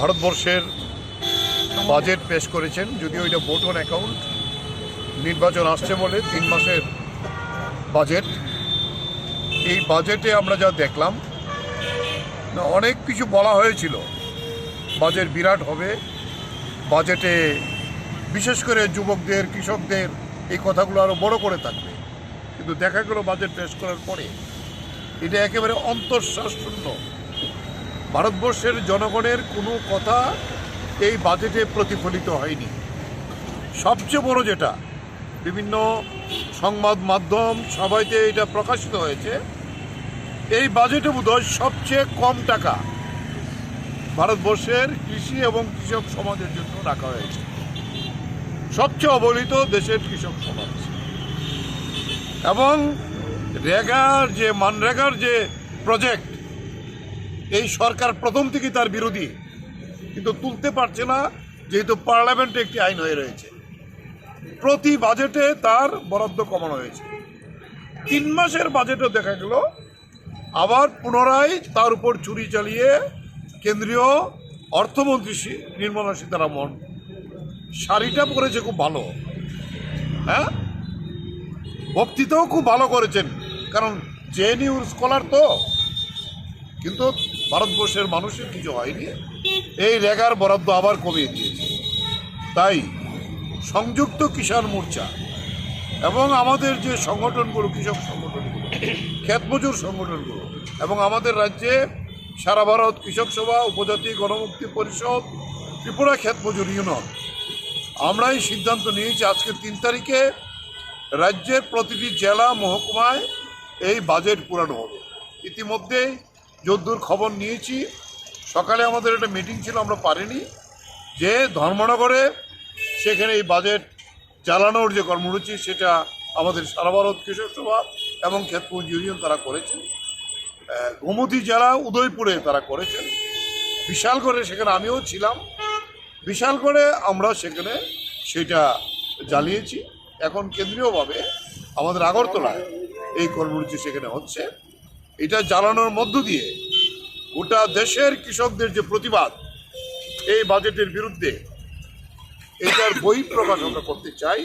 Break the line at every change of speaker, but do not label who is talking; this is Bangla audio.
ভারতবর্ষের বাজেট পেশ করেছেন, যদিও এটা ভোট অন অ্যাকাউন্ট নির্বাচন আসছে বলে তিন মাসের বাজেট এই বাজেটে আমরা যা দেখলাম, না, অনেক কিছু বলা হয়েছিল। বাজেট বিরাট হবে। বাজেটে বিশেষ করে যুবকদের, কৃষকদের, এই কথাগুলো আরও বড় করে থাকবে। কিন্তু দেখা গেল বাজেট পেশ করার পরে, এটা একেবারে অন্তঃশ্বাস শূন্য ভারতবর্ষের জনগণের কোনো কথা এই বাজেটে প্রতিফলিত হয়নি। সবচেয়ে বড় যেটা, বিভিন্ন সংবাদ মাধ্যম সবাইতে এটা প্রকাশিত হয়েছে, এই বাজেটে বোধহয় সবচেয়ে কম টাকা ভারতবর্ষের কৃষি এবং কৃষক সমাজের জন্য রাখা হয়েছে। সবচেয়ে অবহেলিত দেশের কৃষক সমাজ। এবং রেগার যে, মানরেগার যে প্রজেক্ট এই সরকার প্রথম থেকে তার বিরোধী। কিন্তু তুলতে পারছে না, যেহেতু পার্লামেন্টে একটি আইন হয়ে রয়েছে। প্রতি বাজেটে তার বরাদ্দ কমানো হয়েছে। তিন মাসের বাজেটও দেখা গেল, আবার পুনরায় তার উপর চুরি চালিয়ে কেন্দ্রীয় অর্থমন্ত্রী নির্মলা সীতারামন শাড়িটা পরেছে খুব ভালো। হ্যাঁ? বক্তৃতাও খুব ভালো করেছেন। কারণ জেএনইউর স্কলার তো। কিন্তু ভারতবর্ষের মানুষের কিছু হয়নি। এই রেগার বরাদ্দ আবার কমিয়ে দিয়েছে। তাই সংযুক্ত কিষাণ মোর্চা এবং আমাদের যে সংগঠনগুলো, কৃষক সংগঠনগুলো ক্ষেত মজুর সংগঠনগুলো এবং আমাদের রাজ্যে সারা ভারত কৃষক সভা, উপজাতি গণমুক্তি পরিষদ, ত্রিপুরা ক্ষেত মজুর ইউনিয়ন আমরা এই সিদ্ধান্ত নিয়েছি আজকে তিন তারিখে রাজ্যের প্রতিটি জেলা, মহকুমায় এই বাজেট পুরানো হবে। ইতিমধ্যেই যদ্দূর খবর নিয়েছি, সকালে আমাদের একটা মিটিং ছিল, আমরা পারিনি, যে ধর্মনগরে সেখানে এই বাজেট চালানোর যে কর্মসূচি, সেটা আমাদের সারা ভারত কৃষক সভা এবং ক্ষেতপুঞ্জ ইউনিয়ন তারা করেছেন। গোমতী জেলা উদয়পুরে তারা করেছেন। বিশালগড়ে সেখানে আমিও ছিলাম। বিশালগড়ে আমরা সেখানে সেটা জ্বালিয়েছি এখন কেন্দ্রীয়ভাবে আমাদের আগরতলায় এই কর্মসূচি সেখানে হচ্ছে। এটা জানানোর মধ্য দিয়ে গোটা দেশের কৃষকদের যে প্রতিবাদ, এই বাজেটের বিরুদ্ধে এটার বই প্রকাশ করতে চাই।